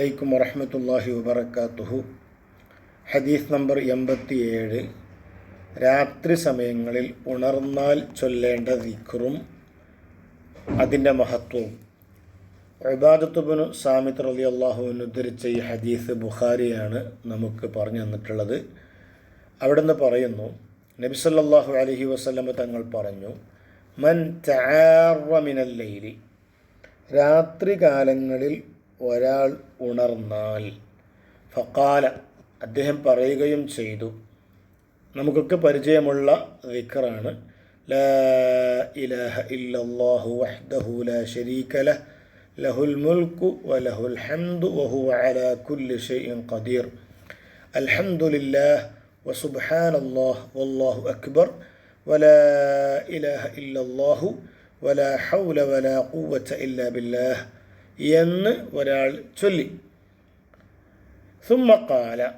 അലൈക്കും വറഹമത്തല്ലാഹി വബർക്കാത്തുഹു ഹദീസ് നമ്പർ എൺപത്തിയേഴ്. രാത്രി സമയങ്ങളിൽ ഉണർന്നാൽ ചൊല്ലേണ്ട ദിക്റും അതിന്റെ മഹത്വവും. ഇബാദത്തുബിനു സാമിത് റലി അള്ളാഹുവിന് ഉദ്ധരിച്ച ഈ ഹദീസ് ബുഖാരിയാണ് നമുക്ക് പറഞ്ഞു തന്നിട്ടുള്ളത്. അവിടെ നിന്ന് പറയുന്നു നബിസല്ലാഹു അലഹി വസ്ലമ തങ്ങൾ പറഞ്ഞു മൻ മിനല്ലൈലി രാത്രി കാലങ്ങളിൽ ഒരാൾ ഉണർന്നാൽ. ഫക്കാല അദ്ദേഹം പറയുകയും ചെയ്തു. നമുക്കൊക്കെ പരിചയമുള്ള വിക്കറാണ് ലാ ഇലാഹ ഇല്ലല്ലാഹു വഹ്ദഹു ലാ ശരീക ലഹ്. ലഹുൽ മുൽക്കു വലഹുൽ ഹംദു വഹുവ അലാ കുല്ലി ഷൈഇൻ ഖദീർ. അൽഹംദുലില്ലാഹ് വസുബ്ഹാനല്ലാഹ് വല്ലാഹു അക്ബർ. വലാ ഇലാഹ ഇല്ലല്ലാഹു വലാ ഹൗല വലാ ഖുവത ഇല്ലാ ബില്ലാഹ്. എന്ന് ഒരാൾ ചൊല്ലി. സുമ്മക്കാല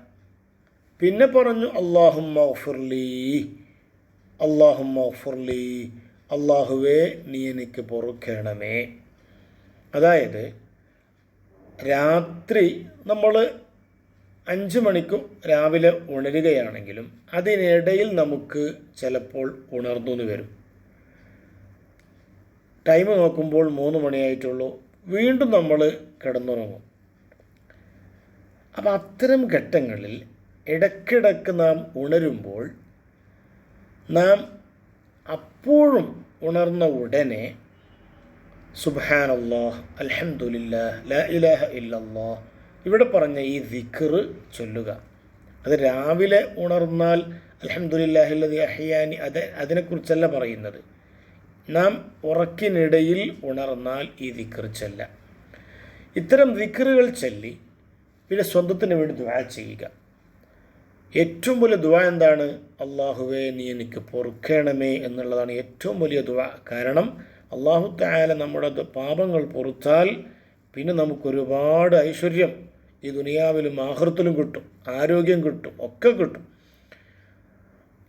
പിന്നെ പറഞ്ഞു അള്ളാഹുമ്മ ഫുർലി അള്ളാഹുമ്മ ഫുർലി അള്ളാഹുവേ നീ എനിക്ക് പൊറുക്കണമേ. അതായത് രാത്രി നമ്മൾ അഞ്ച് മണിക്ക് രാവിലെ ഉണരുകയാണെങ്കിലും അതിനിടയിൽ നമുക്ക് ചിലപ്പോൾ ഉണർന്നു വരും. ടൈം നോക്കുമ്പോൾ മൂന്ന് മണിയായിട്ടുള്ളൂ. വീണ്ടും നമ്മൾ കിടന്നുറങ്ങും. അപ്പം അത്തരം ഘട്ടങ്ങളിൽ ഇടയ്ക്കിടയ്ക്ക് നാം ഉണരുമ്പോൾ നാം അപ്പോഴും ഉണർന്ന ഉടനെ സുബാനല്ലാഹ് അൽഹംദുലില്ലാ ലാ ഇലാഹ ഇല്ലല്ലാഹ് ഇവിടെ പറഞ്ഞ ഈ ദിക്റ് ചൊല്ലുക. അത് രാവിലെ ഉണർന്നാൽ അൽഹംദുലില്ലാഹില്ലതി അഹിയാനി അത് അതിനെക്കുറിച്ചല്ല പറയുന്നത്. നാം ഉറക്കിനിടയിൽ ഉണർന്നാൽ ഈ ദിക്കർ ചെല്ല. ഇത്തരം ദിക്കറുകൾ ചൊല്ലി പിന്നെ സ്വന്തത്തിന് വേണ്ടി ദ്വാ ചെയ്യുക. ഏറ്റവും വലിയ ദ്വാ എന്താണ്? അള്ളാഹുവേ നീ എനിക്ക് പൊറുക്കണമേ എന്നുള്ളതാണ് ഏറ്റവും വലിയ ദ്വാ കാരണം അള്ളാഹു തായാല നമ്മുടെ പാപങ്ങൾ പൊറുത്താൽ പിന്നെ നമുക്കൊരുപാട് ഐശ്വര്യം ഈ ദുനിയാവിലും ആഹൃത്തിലും കിട്ടും ആരോഗ്യം കിട്ടും ഒക്കെ കിട്ടും.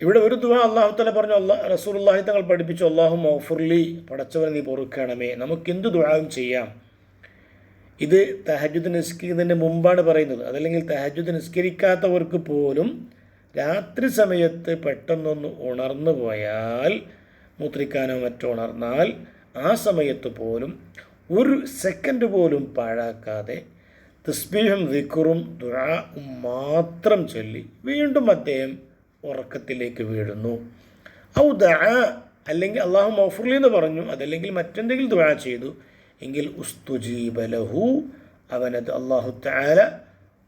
ഇവിടെ ഒരു ദുവ അള്ളാഹുത്തല പറഞ്ഞു അള്ളാഹ് റസൂലുള്ളാഹി തങ്ങൾ പഠിപ്പിച്ചു അള്ളാഹു മൗഫുർലി പടച്ചവനെ നീ പൊറുക്കണമേ. നമുക്ക് എന്ത് ദുവാവും ചെയ്യാം? ഇത് തഹജുദ് നിസ്കരിക്കുന്നതിന് മുമ്പാണ് പറയുന്നത്. അതല്ലെങ്കിൽ തഹജുദ് നിസ്കരിക്കാത്തവർക്ക് പോലും രാത്രി സമയത്ത് പെട്ടെന്നൊന്ന് ഉണർന്നു പോയാൽ മൂത്രിക്കാനോ മറ്റോ ഉണർന്നാൽ ആ സമയത്ത് പോലും ഒരു സെക്കൻഡ് പോലും പാഴാക്കാതെ തസ്ബീഹും ദിക്കുറും ദുആവും മാത്രം ചൊല്ലി വീണ്ടും അദ്ദേഹം ഉറക്കത്തിലേക്ക് വീഴുന്നു. ഔ ദ അല്ലെങ്കിൽ അള്ളാഹു മൗഫുർലി എന്ന് പറഞ്ഞു അതല്ലെങ്കിൽ മറ്റെന്തെങ്കിലും ദുആ ചെയ്തു എങ്കിൽ ഉസ്തുജീബലഹു അവനത് അള്ളാഹു താല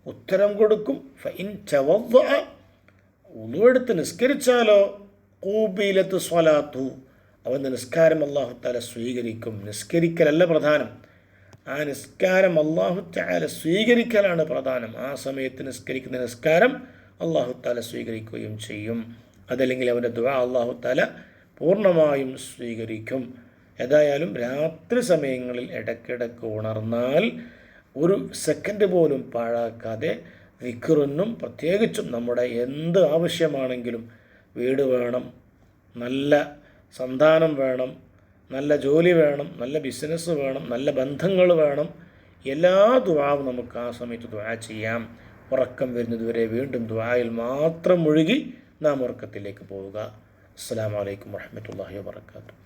ഉത്തരം കൊടുക്കും. ഫൈൻ ചവ ഉളുവെടുത്ത് നിസ്കരിച്ചാലോ? കൂബീലത്ത് സ്വലാത്തു അവന്റെ നിസ്കാരം അള്ളാഹു താല സ്വീകരിക്കും. നിസ്കരിക്കലല്ല പ്രധാനം. ആ നിസ്കാരം അള്ളാഹു താല സ്വീകരിക്കലാണ് പ്രധാനം. ആ സമയത്ത് നിസ്കരിക്കുന്ന നിസ്കാരം അള്ളാഹു താല സ്വീകരിക്കുകയും ചെയ്യും. അതല്ലെങ്കിൽ അവന്റെ ദുആ അള്ളാഹു താല പൂർണമായും സ്വീകരിക്കും. ഏതായാലും രാത്രി സമയങ്ങളിൽ ഇടയ്ക്കിടയ്ക്ക് ഉണർന്നാൽ ഒരു സെക്കൻഡ് പോലും പാഴാക്കാതെ വിക്റിനും പ്രത്യേകിച്ചും നമ്മുടെ എന്ത് ആവശ്യമാണെങ്കിലും വീട് വേണം നല്ല സന്താനം വേണം നല്ല ജോലി വേണം നല്ല ബിസിനസ് വേണം നല്ല ബന്ധങ്ങൾ വേണം. എല്ലാ ദുവാവും നമുക്ക് ആ സമയത്ത് ദുവാ ചെയ്യാം. ഉറക്കം വരുന്നതുവരെ വീണ്ടും ദ്വായിൽ മാത്രം മുഴുകി നാം ഉറക്കത്തിലേക്ക് പോവുക. അസ്സാം വലൈക്കും വാഹമത്തല്ലാഹി വാത്തു